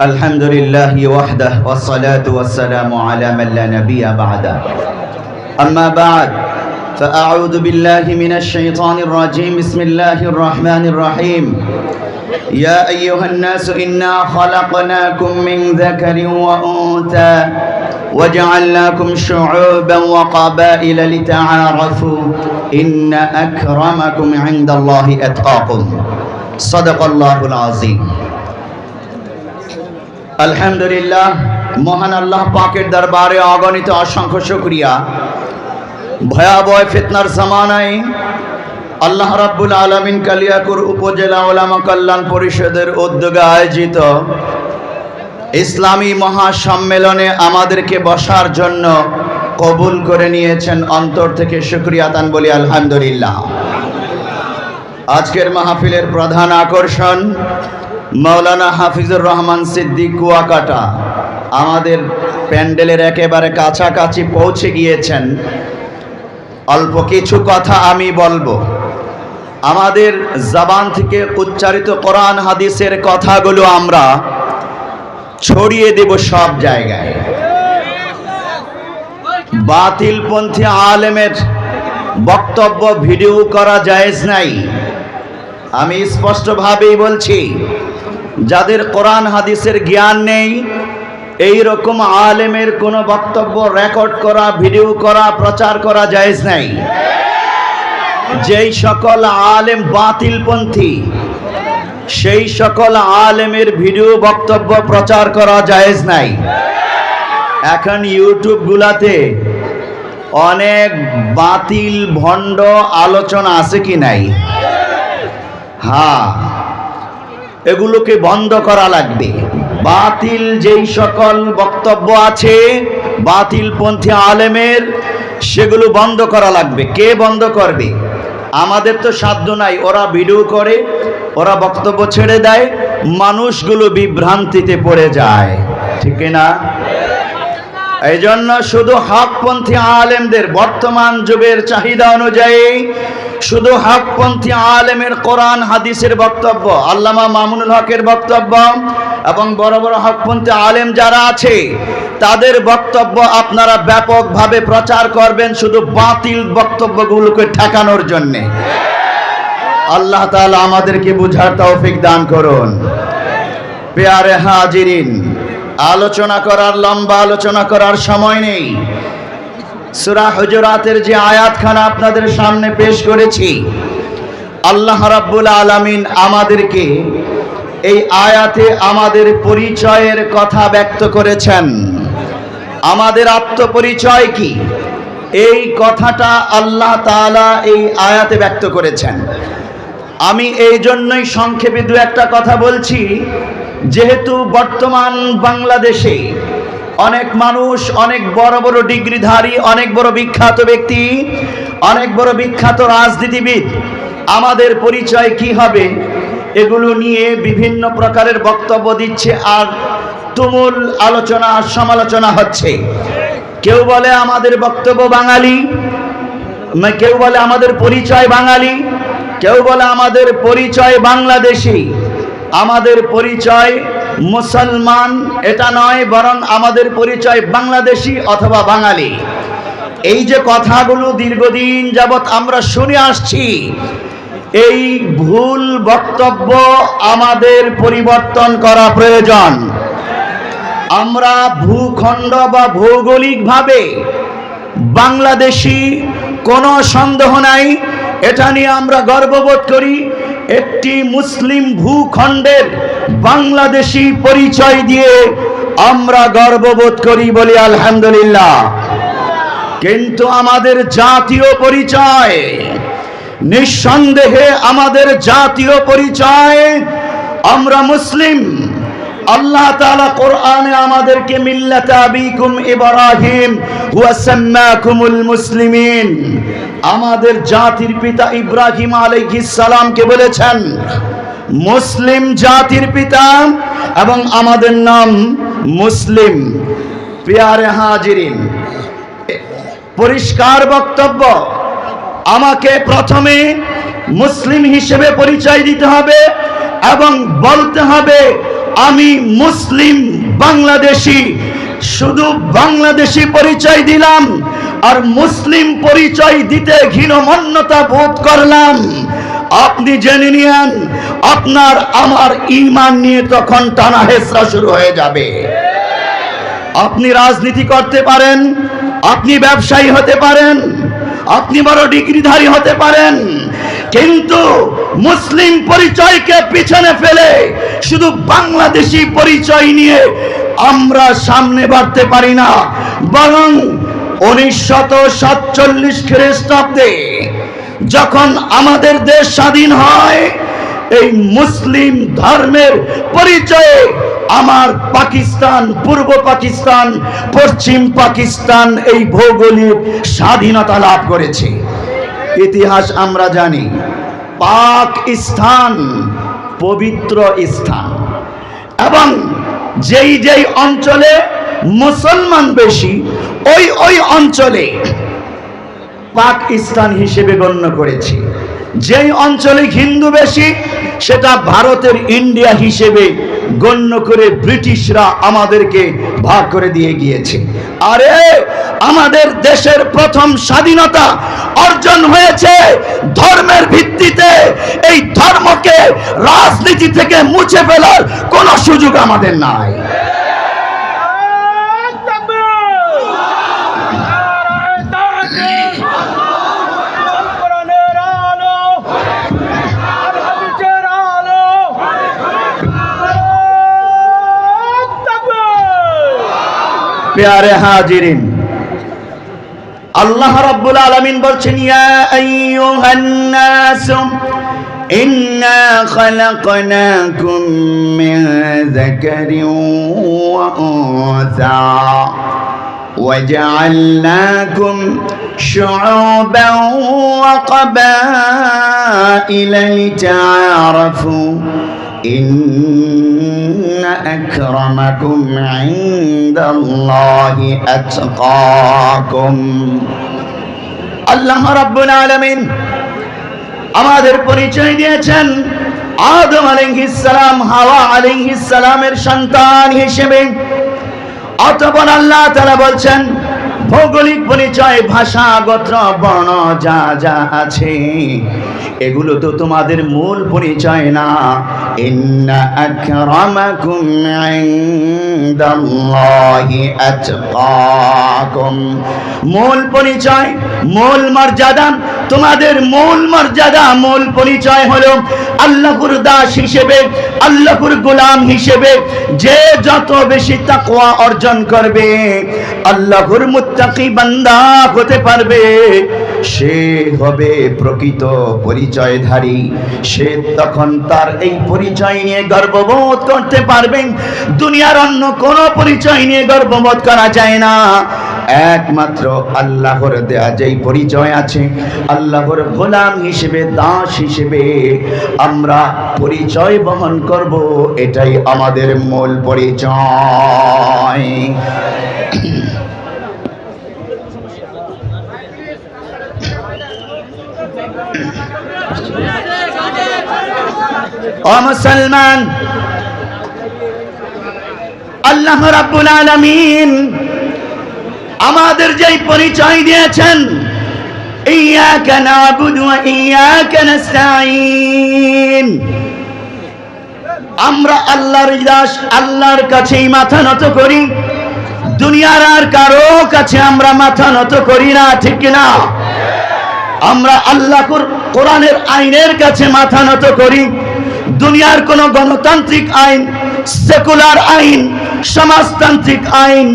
الحمد لله وحده والصلاة والسلام على من لا نبي بعده. أما بعد فأعوذ بالله من الشيطان الرجيم. بسم الله الرحمن الرحيم. يا أيها الناس إنا خلقناكم من ذكر وأنثى وجعلناكم شعوبا وقبائل لتعارفوا إن أكرمكم عند الله أتقاكم. صدق الله العظيم. আলহামদুলিল্লাহ, মহান আল্লাহ পাকের দরবারে অগণিত অসংখ্য শুক্রিয়া। ভয়াবহ ফিতনার জামানায় আল্লাহ রাব্বুল আলমিন কালিয়াকুর উপজেলা ওলামা কল্যাণ পরিষদের উদ্যোগে আয়োজিত ইসলামী মহাসম্মেলনে আমাদেরকে বসার জন্য কবুল করে নিয়েছেন অন্তর থেকে শুক্রিয়া তান বলি আলহামদুলিল্লাহ। আজকের মাহফিলের প্রধান আকর্ষণ মৌলানা হাফিজুর রহমান সিদ্দিক কুয়াকাটা আমাদের প্যান্ডেলের একেবারে কাছাকাছি পৌঁছে গিয়েছেন। অল্প কিছু কথা আমি বলব। আমাদের জবান থেকে উচ্চারিত কোরআন হাদিসের কথাগুলো আমরা ছড়িয়ে দেব সব জায়গায়। বাতিলপন্থী আলেমের বক্তব্য ভিডিও করা জায়েজ নাই। আমি স্পষ্টভাবেই বলছি যাদের কোরআন হাদিসের জ্ঞান নেই এই রকম আলেমের কোনো বক্তব্য রেকর্ড করা ভিডিও করা, প্রচার করা জায়েজ নাই। যেই সকল আলেম বাতিলপন্থী, সেই সকল আলেমের ভিডিও বক্তব্য, প্রচার করা জায়েজ নাই। এখন ইউটিউব গুলাতে অনেক বাতিল, ভণ্ড আলোচনা আছে কি নাই? হ্যাঁ। এগুলোকে বন্ধ করা লাগবে। বাতিল যেই সকল বক্তব্য আছে, বাতিলপন্থী আলেমের, সেগুলো বন্ধ করা লাগবে। কে বন্ধ করবে? আমাদের তো সাধ্য নাই, ওরা ভিডিও করে, ওরা বক্তব্য ছেড়ে দেয়, মানুষগুলো বিভ্রান্তিতে পড়ে যায়। ঠিক না? এই জন্য শুধু হকপন্থী আলেমদের বর্তমান যুগের চাহিদা অনুযায়ী শুধু হকপন্থী আলেমের কোরআন, হাদিসের বক্তব্য, আল্লামা মামুনুল হকের বক্তব্য এবং বড় বড় হকপন্থী আলেম যারা আছে, তাদের বক্তব্য আপনারা ব্যাপকভাবে প্রচার করবেন শুধু বাতিল বক্তব্যগুলোকে ঠেকানোর জন্যে। আল্লাহ তাআলা আমাদেরকে বুঝার তৌফিক দান করুন। পেয়ারে হাজিরিন, আলোচনা করার, লম্বা আলোচনা করার সময় নেই। সুরা হজরাতের যে আয়াতখানা আপনাদের সামনে পেশ করেছি, আল্লাহ রাব্বুল আলামিন আমাদেরকে এই আয়াতে আমাদের পরিচয়ের কথা ব্যক্ত করেছেন। আমাদের আত্মপরিচয় কি? এই কথাটা আল্লাহ তাআলা এই আয়াতে ব্যক্ত করেছেন। আমি এই জন্যই সংক্ষেপে দু একটা কথা বলছি, যেহেতু বর্তমান বাংলাদেশে অনেক মানুষ, অনেক বড় বড় ডিগ্রিধারী, অনেক বড় বিখ্যাত ব্যক্তি, অনেক বড় বিখ্যাত রাজনীতিবিদ। আমাদের পরিচয় কি হবে? এগুলো নিয়ে বিভিন্ন প্রকারের বক্তব্য দিচ্ছে আর তুমুল আলোচনা, সমালোচনা হচ্ছে। কেউ বলে আমাদের বক্তব্য বাঙালি কেউ বলে আমাদের পরিচয় বাঙালি, কেউ বলে আমাদের পরিচয় বাংলাদেশি। আমাদের পরিচয় মুসলমান, এটা নয়, বরং আমাদের পরিচয় বাংলাদেশি অথবা বাঙালি। এই যে কথাগুলো দীর্ঘদিন যাবৎ আমরা শুনে আসছি, এই ভুল বক্তব্য আমাদের পরিবর্তন করা প্রয়োজন। আমরা ভূখণ্ড বা ভৌগোলিকভাবে বাংলাদেশি, কোনো সন্দেহ নাই, এটা নিয়ে আমরা গর্ববোধ করি। একটি মুসলিম ভূখণ্ডের বাংলাদেশি পরিচয় দিয়ে আমরা গর্ববোধ করি বলি আলহামদুলিল্লাহ। কিন্তু আমাদের জাতীয় পরিচয়, নিঃসন্দেহে আমাদের জাতীয় পরিচয়, আমরা মুসলিম। আল্লাহ তাআলা কোরআনে আমাদেরকে মিল্লাত আবিকুম ইব্রাহিম ওয়া সাম্মাকুমুল মুসলিমিন। আমাদের জাতির পিতা ইব্রাহিম আলাইহিস সালামকে বলেছেন, মুসলিম জাতির পিতা এবং আমাদের নাম মুসলিম। পিয়ারে হাজিরিন, পরিষ্কার বক্তব্য, আমাকে প্রথমে মুসলিম হিসেবে পরিচয় দিতে হবে এবং বলতে হবে আমি মুসলিম বাংলাদেশি, শুধু বাংলাদেশি পরিচয় দিলাম, আর মুসলিম পরিচয় দিতে ঘৃণমন্যতা বোধ করলাম। আপনি জেনে নিয়েন, আপনার আমার ইমান নিয়ে তখন টানা হেসরা শুরু হয়ে যাবে। আপনি রাজনীতি করতে পারেন, আপনি ব্যবসায়ী হতে পারেন, আপনি বড় ডিগ্রিধারী হতে পারেন কিন্তু মুসলিম পরিচয়কে পিছনে ফেলে শুধু বাংলাদেশি পরিচয় নিয়ে আমরা সামনে বাড়তে পারি না, বরং উনিশশত সাতচল্লিশ খ্রিস্টাব্দে যখন আমাদের দেশ স্বাধীন হয়, এই মুসলিম ধর্মের পরিচয়ে আমার পাকিস্তান, পূর্ব পাকিস্তান, পশ্চিম পাকিস্তান এই ভৌগোলিক স্বাধীনতা লাভ করেছে। ইতিহাস আমরা জানি। পাক স্থান, পবিত্র স্থান। এবং যেই যেই অঞ্চলে মুসলমান বেশি, ওই ওই অঞ্চলে পাকিস্তান হিসেবে গণ্য করেছে। যেই অঞ্চলে হিন্দু বেশি, সেটা ভারতের ইন্ডিয়া হিসেবে গণ্য করে ব্রিটিশরা আমাদেরকে ভাগ করে দিয়ে গিয়েছে। আরে, আমাদের দেশের প্রথম স্বাধীনতা অর্জন হয়েছে ধর্মের ভিত্তিতে। এই ধর্মকে রাজনীতি থেকে মুছে ফেলার কোনো সুযোগ আমাদের নাই। প্যারে হাজিরিন আল্লাহ রাব্বুল আলামিন বলছেন ইয়া আইয়ুহান নাস ইন্না খালাকনাকুম মিন যাকারিন ওয়া উনসা وجعلناكم شعوبا وقبائل لتعارفوا إن أكرمكم عند الله أتقاكم আল্লাহ রাব্বুল আলামিন আমাদের পরিচয় দিয়েছেন আদম আলাইহিস সালাম হাওয়া আলাইহিস সালামের সন্তান হিসেবে অতপর আল্লাহ তাআলা বলছেন ভৌগোলিক পরিচয়, ভাষা, গোত্র, বর্ণ যা যা আছে, এগুলো তো তোমাদের মূল পরিচয় না। ইন্না আকরামাকুম ইনদাল্লাহি আতকাকুম। মূল পরিচয়, মূল মর্যাদা, তোমাদের মূল মর্যাদা, মূল পরিচয় হলো আল্লাহর দাস হিসেবে, আল্লাহর গোলাম হিসেবে যে যত বেশি তাকওয়া অর্জন করবে, আল্লাহর মুত্তাকি বান্দা হতে পারবে। সে হবে প্রকৃত পরিচয়ধারী। সে তখন তার এই পরিচয় নিয়ে গর্ববোধ করতে পারবেন দুনিয়ার অন্য কোনো পরিচয় নিয়ে গর্ববোধ করা যায় না। একমাত্র আল্লাহর দেয়া যেই পরিচয় আছে, আল্লাহর গোলাম হিসেবে, দাস হিসেবে আমরা পরিচয় বহন করব, এটাই আমাদের মূল পরিচয়। ও মুসলমান, আল্লাহ রাব্বুল আলামিন আমাদের যেই পরিচয় দিয়েছেন ইয়াকা নাবুদু ওয়া ইয়াকা নাস্তাঈন। আমরা আল্লাহর দাস, আল্লাহর কাছেই মাথা নত করি, দুনিয়ার আর কারও কাছে আমরা মাথা নত করি না, ঠিক না? আমরা আল্লাহ কোরআনের আইনের কাছে মাথা নত করি। দুনিয়ার কোন গণতান্ত্রিক আইন, সেকুলার আইন, সমাজতান্ত্রিক আইন,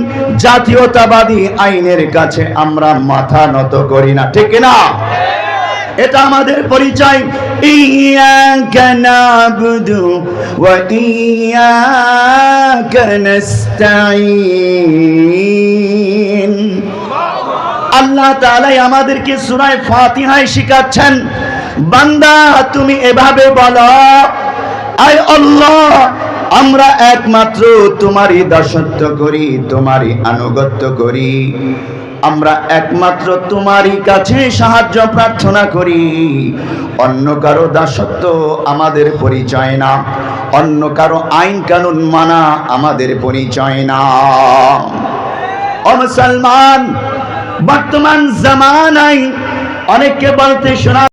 জাতীয়তাবাদী আইনের কাছে আমরা মাথা নত করি না, ঠিক না এটা আমাদের পরিচয়। আল্লাহ তাআলাই আমাদেরকে সূরা ফাতিহায় শিখাচ্ছেন, বান্দা তুমি এভাবে বলো আমরা একমাত্র তোমারই দাসত্ব করি, তোমারই আনুগত্য করি। আমরা একমাত্র তোমারই কাছে সাহায্য, প্রার্থনা করি। অন্য কারও দাসত্ব আমাদের পরিচয় না। অন্য কারও আইন কানুন মানা আমাদের পরিচয় না। ও মুসলমান, বর্তমান জামানায় অনেককে বলতে শোনা